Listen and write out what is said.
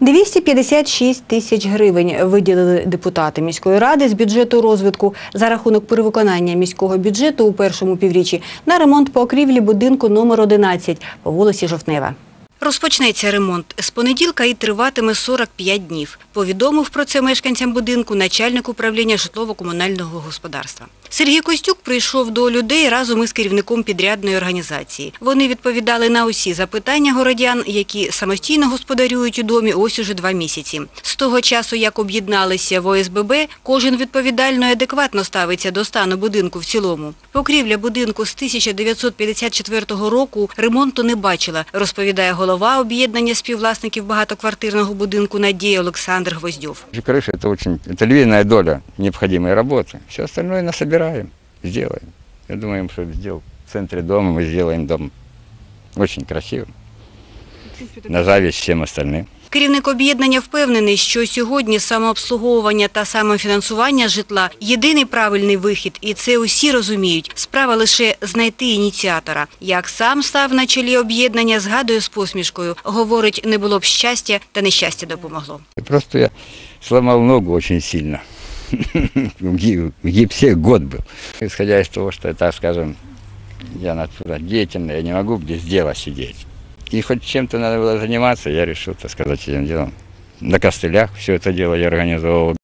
256 тисяч гривень виділили депутати міської ради з бюджету розвитку за рахунок перевиконання міського бюджету у першому півріччі на ремонт покрівлі будинку номер 11 по вулиці Жовтнева. Розпочнеться ремонт з понеділка і триватиме 45 днів. Повідомив про це мешканцям будинку начальник управління житлово-комунального господарства. Сергій Костюк прийшов до людей разом із керівником підрядної організації. Вони відповідали на усі запитання городян, які самостійно господарюють у домі ось уже два місяці. З того часу, як об'єдналися в ОСББ, кожен відповідально і адекватно ставиться до стану будинку в цілому. Покрівля будинку з 1954 року ремонту не бачила, розповідає голова об'єднання співвласників багатоквартирного будинку Надія Олександр Гвоздьов. Крыша это очень, это львиная доля необходимой работы. Все остальное насобираем, сделаем. Я думаю, что сделал в центре дома, мы сделаем дом очень красивым. На зависть всем остальным. Керівник об'єднання впевнений, що сьогодні самообслуговування та самофінансування житла – єдиний правильний вихід, і це усі розуміють. Справа лише знайти ініціатора. Як сам став на чолі об'єднання, згадує з посмішкою. Говорить, не було б щастя, та нещастя допомогло. Просто я сломал ногу очень сильно. В ги- в гипсе год был. Исходя из того, что, так скажем, я натура деятельная, я не могу без дела сидеть. И хоть чем-то надо было заниматься, я решил, так сказать, этим делом. На костылях все это дело я организовал.